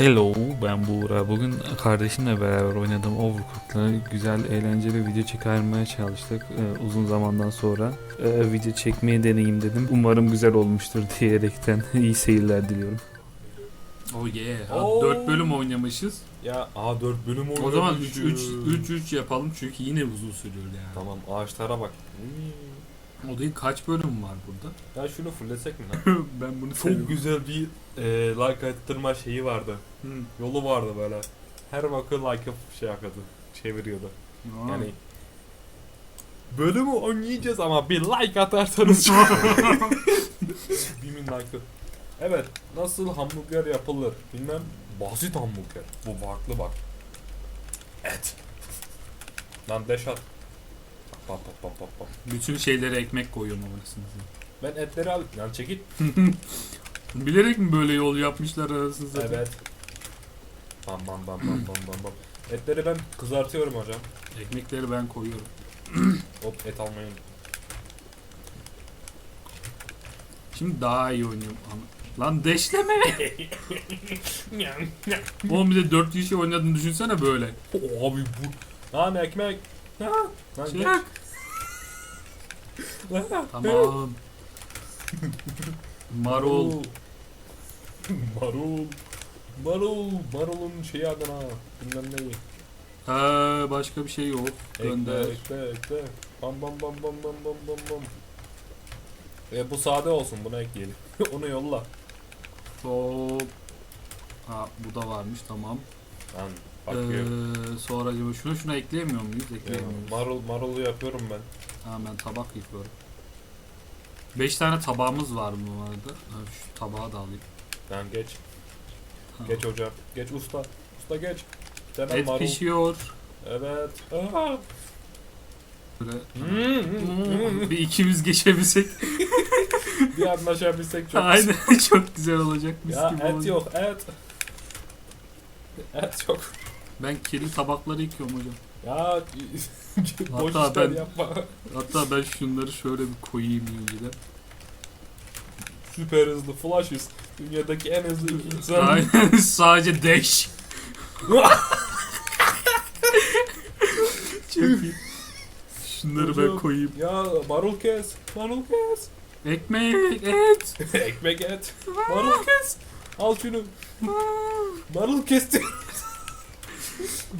Hello ben Buğra. Bugün kardeşimle beraber oynadığım Overcook'la güzel eğlenceli video çıkarmaya çalıştık Ee, uzun zamandan sonra. Ee, video çekmeyi deneyeyim dedim. Umarım güzel olmuştur diyerekten iyi seyirler diliyorum. Oh yeah. Oo. 4 bölüm oynamışız. Ya A 4 bölüm oynamışız. O zaman 3 3 3 3 yapalım çünkü yine uzun sürüyor yani. Tamam ağaçlara bak. Hmm. O değil kaç bölüm var burada? Ya şunu fullesek mi lan? ben bunu Çok güzel bir e, like attırma şeyi vardı. Hı. Yolu vardı böyle. Her bakı like'ı şey yapıyordu. Çeviriyordu. Aa. Yani bölümü oynayacağız ama bir like atarsanız bir min like'ı. Evet, nasıl hamburger yapılır? Bilmem. Basit hamburger. Bu farklı bak. Et. Lan deş at. Bak bak bak bak. Bütün şeylere ekmek koyuyorum arasında. Ben etleri al. Lan çekil. Bilerek mi böyle yol yapmışlar arasında zaten? Evet. Bam bam bam bam bam bam bam. Etleri ben kızartıyorum hocam. Ekmekleri ben koyuyorum. Hop et almayın. Şimdi daha iyi oynuyorum. Lan deşleme. Oğlum bir de 4 kişi oynadığını düşünsene böyle. Abi bu. Lan ekmek. Ha. Lan Çek. Tamam. Marul. Marul. Marul. Marul'un şeyi adına. Bilmem neyi. Ha, başka bir şey yok. Gönder. Ekle ekle ekle. Bam bam bam bam bam bam bam bam. E bu sade olsun bunu ekleyelim. Onu yolla. Hop. Ha bu da varmış tamam. Lan bakıyor. Ee, sonra acaba şunu şuna ekleyemiyor muyuz? Ekleyemiyoruz. marul marulu yapıyorum ben. Ha ben tabak yıkıyorum. 5 tane tabağımız var bu arada. Ha, şu tabağı da alayım. Lan geç. Ha. Geç hocam. Geç usta. Usta geç. Bir tane Et marul. pişiyor. Evet. Aa. Böyle. Hmm, hmm, hmm. bir ikimiz geçebilsek. bir anlaşabilsek çok Aynen çok güzel olacak. Mis Ya gibi et olacak. yok et. Et yok. Ben kirli tabakları yıkıyorum hocam. Ya boş Hatta işler ben- yapma. Hatta ben şunları şöyle bir koyayım önceden. Süper hızlı flashes. Dünyadaki en hızlı iki insan. Aynen sadece dash. Çok iyi. Şunları ben Hocam. koyayım. ya marul kes. Marul kes. Ekmek, et. Ekmek et. Marul kes. Al şunu. Marul kesti.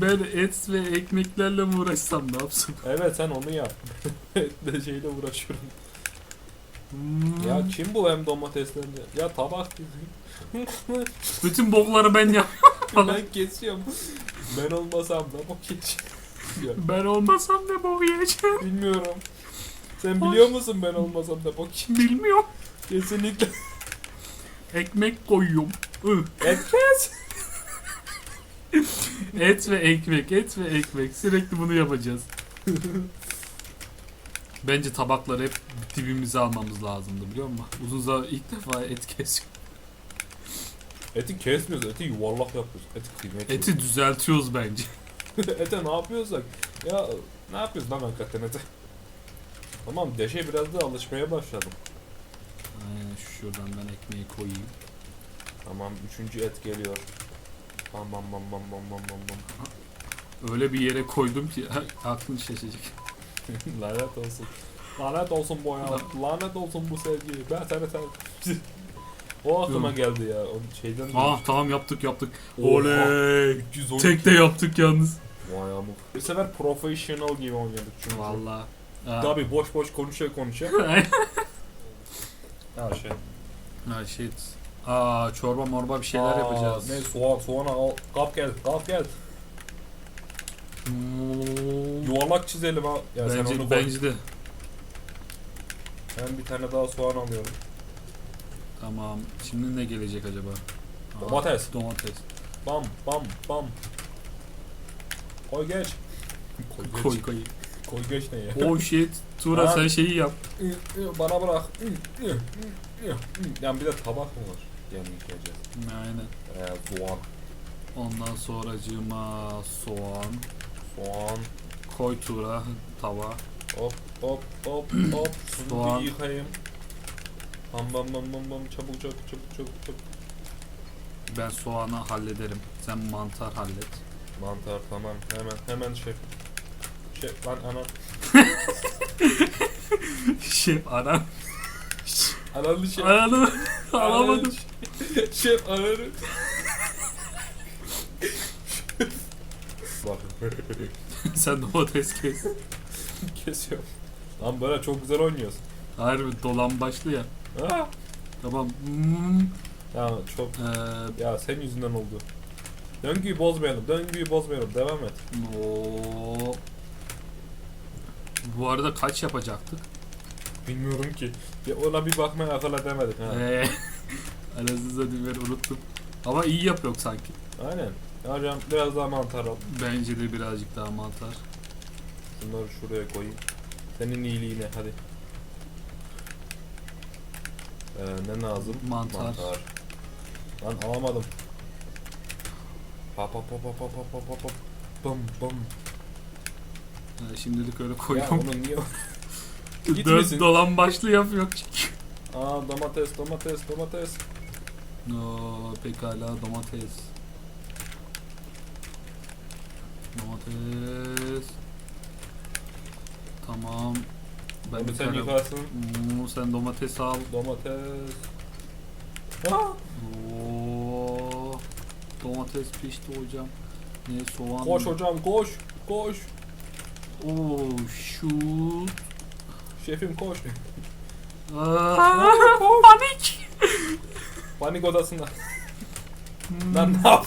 Ben et ve ekmeklerle mi uğraşsam ne yapsam? evet sen onu yap. Etle şeyle uğraşıyorum. Hmm. Ya kim bu hem domateslerini? Ya tabak. Bütün bokları ben yap. ben kesiyorum. Ben olmasam da bok geç. Ben olmasam ne bok yiyeceğim Bilmiyorum. Sen biliyor musun ben olmasam da bok bilmiyorum. Kesinlikle. Ekmek koyuyorum. Ih. Et ve ekmek, et ve ekmek. Sürekli bunu yapacağız. Bence tabakları hep dibimize almamız lazımdı biliyor musun? Uzun zaman ilk defa et kesiyorum. Eti kesmiyoruz. Eti yuvarlak yapıyoruz. Eti kıymet. Eti düzeltiyoruz bence. Ete ne yapıyorsak? Ya ne yapıyoruz lan hakikaten ete? Tamam deşe biraz da alışmaya başladım. Aynen şuradan ben ekmeği koyayım. Tamam üçüncü et geliyor. Bam bam bam bam bam bam bam bam. Öyle bir yere koydum ki aklın şaşacak. Lanet olsun. Lanet olsun bu hayat. Lanet olsun bu sevgi. Ben seni sev... o aklıma geldi ya. O şeyden Ah tamam yaptık yaptık. Oley. 312. Tek de yaptık yalnız. Vay amık. Bu sefer professional gibi oynadık çünkü. Valla. Tabi boş boş konuşuyor konuşuyor. Ha şey. ha şey. Aa çorba morba bir şeyler Aa, yapacağız. Ne soğan soğan al. Kap gel kap gel. Hmm. Yuvarlak çizelim ha. Ya sen onu bence, koy. bence de. Ben bir tane daha soğan alıyorum. Tamam. Şimdi ne gelecek acaba? Aa, Domates. Domates. Bam bam bam. Koy geç. Koy geç. Koy koy. Koy geç ne ya? Oh shit. Tura sen şeyi yap. Bana bırak. Yani bir de tabak mı var? Yemek yiyeceğiz. Aynen. Ee, soğan. Ondan sonracığıma soğan. Soğan. Koy Tura tava. Hop hop hop hop. Soğan. bir yıkayayım. Bam bam bam bam bam çabuk çabuk çabuk çabuk çabuk. Ben soğanı hallederim. Sen mantar hallet. Mantar tamam. Hemen hemen şef. Şef lan ana. Şef anam. Analı şef. Ananı alamadım. Şef, şef ananı. Sen domates kes. Kesiyorum. Lan böyle çok güzel oynuyorsun. Harbi dolan başlı ya. Ha? Tamam. Hmm. Ya çok Ee, ya senin yüzünden oldu. Döngüyü bozmayalım. Döngüyü bozmayalım. Devam et. Oo. Bu arada kaç yapacaktık? Bilmiyorum ki. Ya ona bir bakmaya akıl edemedik ha. Eee. Anasını ben unuttum. Ama iyi yapıyor sanki. Aynen. Ya hocam biraz daha mantar al. Bence de birazcık daha mantar. Bunları şuraya koyayım. Senin iyiliğine hadi. Ee, ne lazım? Mantar. Lan alamadım. Hop hop hop hop hop hop hop hop. Bum bum. Ee, şimdilik öyle Ya koyuyorum. onu niye? Dört gitmesin. dolan başlı yapıyor çünkü. Aa domates domates domates. No, pekala domates. Domates. Tamam. Ben Onu sen yıkarsın. Hmm, sen domates al. Domates. Aa, Oo. Domates pişti hocam. Ne soğan? koş mı? hocam koş. Koş. Oo, şu. Şefim koş. Aa, panik. Panik odasında. Hmm, Lan ne yap?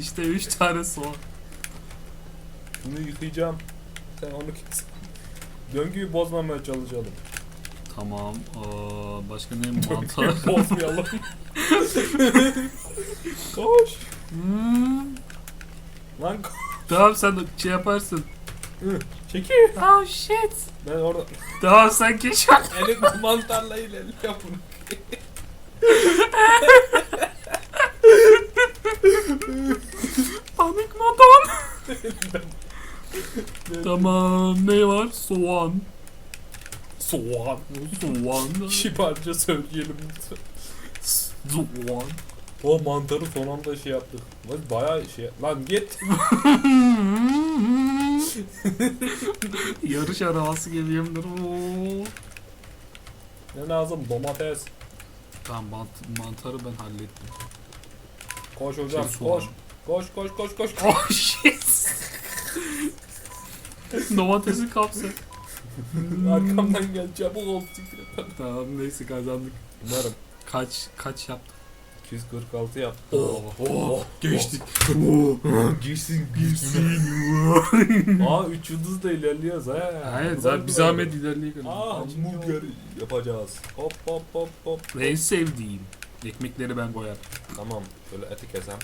İşte 3 tane soğan. Bunu yıkayacağım. Sen onu kes. Döngüyü bozmamaya çalışalım. Tamam. Aa, başka ne? Mantar. Bozmayalım. koş. Hmm. Lan koş. Tamam sen şey yaparsın. Çekil. Oh shit. Ben orada Tamam sen geç. elin mantarla ilerle yap bunu. Panik modon. tamam ne var? Soğan. Soğan. Soğan. Kibarca söyleyelim. Soğan. O mantarı son anda şey yaptık. Bayağı şey. Lan git. Yarış arabası geliyordur. Oo. Ne lazım? Domates. Tamam mant- mantarı ben hallettim. Koş hocam Şey, soğan. koş. Koş koş koş koş. Oh. Domatesi kapsa. Arkamdan gel çabuk ol. Tamam neyse kazandık. Umarım. Kaç kaç yaptık? 246 yap. Oh, oh, geçtik. Girsin girsin. Aa 3 yıldız da ilerliyoruz ha. Hayır Güzel zaten bir zahmet ilerleyelim. Aa hamburger yapacağız. Hop hop hop hop. En sevdiğim. Ekmekleri ben koyarım. Tamam şöyle eti kesem.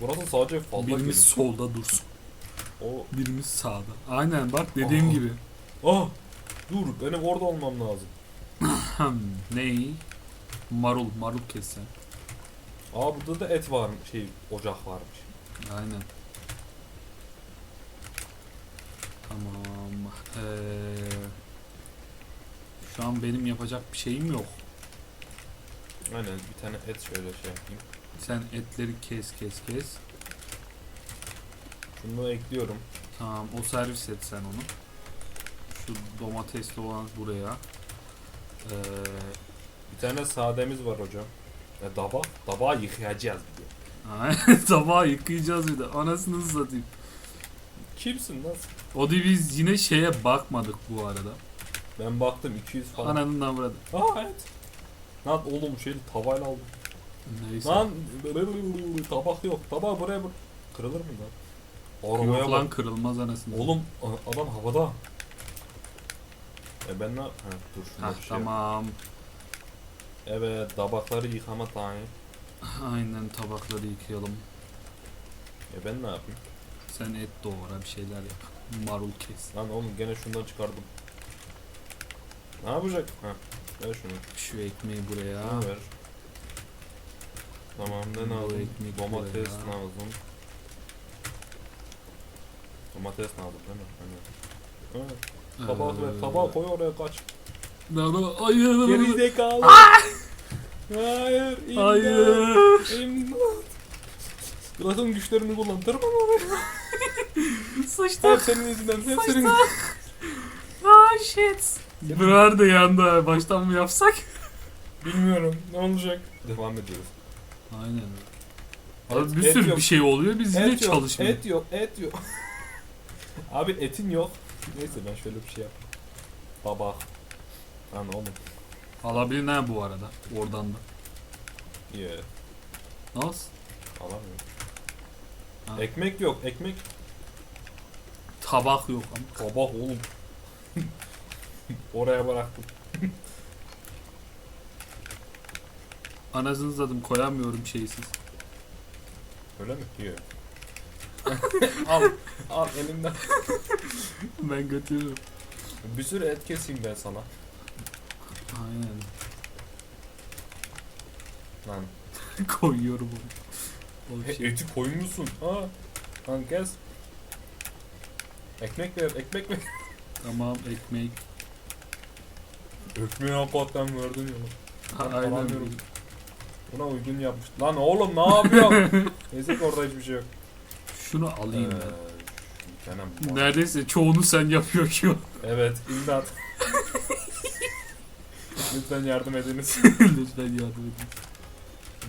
Burası sadece fazla Birimiz geliyor. solda dursun. O Birimiz sağda. Aynen bak dediğim Aa. gibi. Ah! Dur benim orada olmam lazım. Ney? Marul, marul kessen. Aa burada da et var şey ocak varmış. Aynen. Tamam. Ee, şu an benim yapacak bir şeyim yok. Aynen bir tane et şöyle şey yapayım. Sen etleri kes kes kes. Şunu ekliyorum. Tamam o servis et sen onu. Şu domatesli olan buraya. Ee, Bir tane sademiz var hocam. E, daba. Dabağı yıkayacağız bir de. tabağı yıkayacağız bir de. Anasını satayım. Kimsin lan? sen? O da biz yine şeye bakmadık bu arada. Ben baktım 200 falan. Ananından burada. Aa evet. Lan oğlum şeyi tavayla aldım. Neyse. Lan tabak yok. Tabağı buraya bur. Kırılır mı lan? Arabaya Yok lan bak. kırılmaz anasını. Oğlum a- adam havada. E ben ne? Ha, dur şunu Hah, bir şey. tamam. Evet tabakları yıkama time. Aynen tabakları yıkayalım. E ben ne yapayım? Sen et doğra bir şeyler yap. Marul kes. Lan oğlum gene şundan çıkardım. Ne yapacak? Ha. Ver şunu. Şu ekmeği buraya. Şunu ver. Tamam ne Bu lazım? ekmek Domates buraya. lazım. Domates lazım değil mi? Aynen. Evet. Tabağı ver. Ee, Tabağı koy oraya kaç. Nara- Hayır. Gerizekalı. Hayır. imdat, Hayır. İmdat. Bırakın güçlerini kullan. Tırman oraya. Hep Sıçtık. senin yüzünden. Hep senin Ah shit. Burar da yandı. Baştan mı yapsak? Bilmiyorum. Ne olacak? Devam ediyoruz. Aynen. Abi Et- bir et sürü yok. bir şey oluyor biz yine yok, çalışmıyor. et yok, et yok. Abi etin yok. Neyse ben şöyle bir şey yapayım. Baba. Lan oğlum. Alabilir ne bu arada? Oradan da. Yeah. Nasıl? Alamıyorum. Ha. Ekmek yok, ekmek. Tabak yok ama. Baba oğlum. Oraya bıraktım. Anasını zadım koyamıyorum şeysiz. Öyle mi? Yok. al, al elimden. Ben götürürüm. Bir sürü et keseyim ben sana. Aynen. Lan Koyuyorum onu. O he, şey. eti koymuşsun. Ha. Lan kes. Ekmek ver, ekmek ver. Tamam ekmek. Ekmeği hakikaten verdin ya. Ha, aynen. alamıyorum. Buna uygun yapmış. Lan oğlum ne yapıyorsun? Neyse ki orada hiçbir şey yok. Şunu alayım Ee, bu var. Neredeyse çoğunu sen yapıyor ki. Evet, imdat. Lütfen yardım ediniz. Lütfen yardım edin.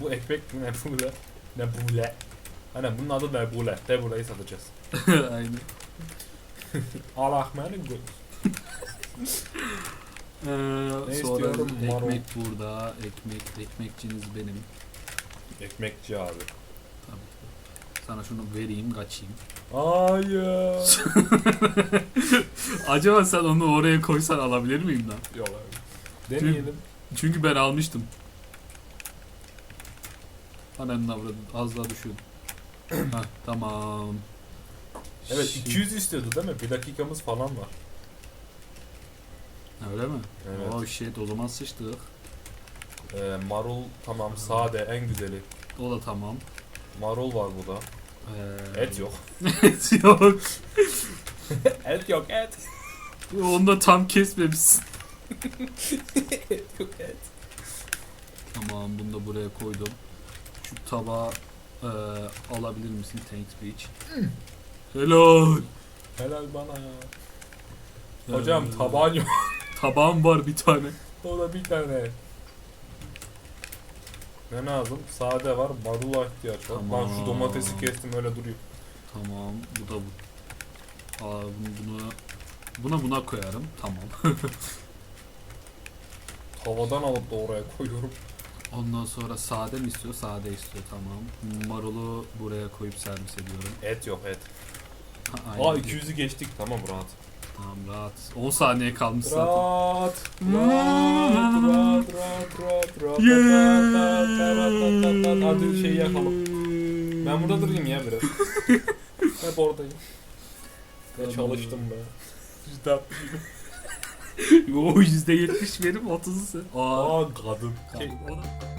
Bu ekmek ne bule? Ne bule? Hani bunun adı ne bule? De burayı satacağız. aynen. Al ahmeni bu. Ee, Ne sonra istiyorum? Marul. ekmek burada. Ekmek, ekmekçiniz benim. Ekmekçi abi. Sana şunu vereyim kaçayım. Hayır. Acaba sen onu oraya koysan alabilir miyim lan? Yok abi. Deneyelim. Çünkü ben almıştım. Ananın avradım. Az daha düşüyordum. Hah tamam. Evet Şimdi- 200 istiyordu değil mi? Bir dakikamız falan var. Öyle mi? Evet. Oh shit o zaman sıçtık. Ee, marul tamam sade en güzeli. O da tamam. Marul var burada. Ee, Et yok. et yok. et yok et. Onu da tam kesmemişsin. Et yok et. Tamam bunu da buraya koydum. Şu tabağı e, alabilir misin Thanks Beach? Helal. Helal bana ya. Hocam Ee, taban yok. Tabağım var bir tane. O da bir tane. Ne lazım? Sade var, marula ihtiyaç var. Tamam. Lan şu domatesi kestim öyle duruyor. Tamam bu da bu. Aa, bunu, bunu buna buna koyarım. Tamam. Tavadan alıp da oraya koyuyorum. Ondan sonra sade mi istiyor? Sade istiyor tamam. Marulu buraya koyup servis ediyorum. Et yok et. Ha, Aa aynen. 200'ü geçtik tamam rahat. Tamam rahat. 10 saniye kalmış zaten. Rahat. Hmm. Rahat, rahat, rahat, rahat, rahat, Yeah. rahat, rahat, rahat, rahat. Hadi şeyi yakalım. Ben burada durayım ya biraz. Hep oradayım. Ne Tamam. çalıştım be. İşte o %70 benim 30'u sen. Aa, Aa kadın. tamam. O da-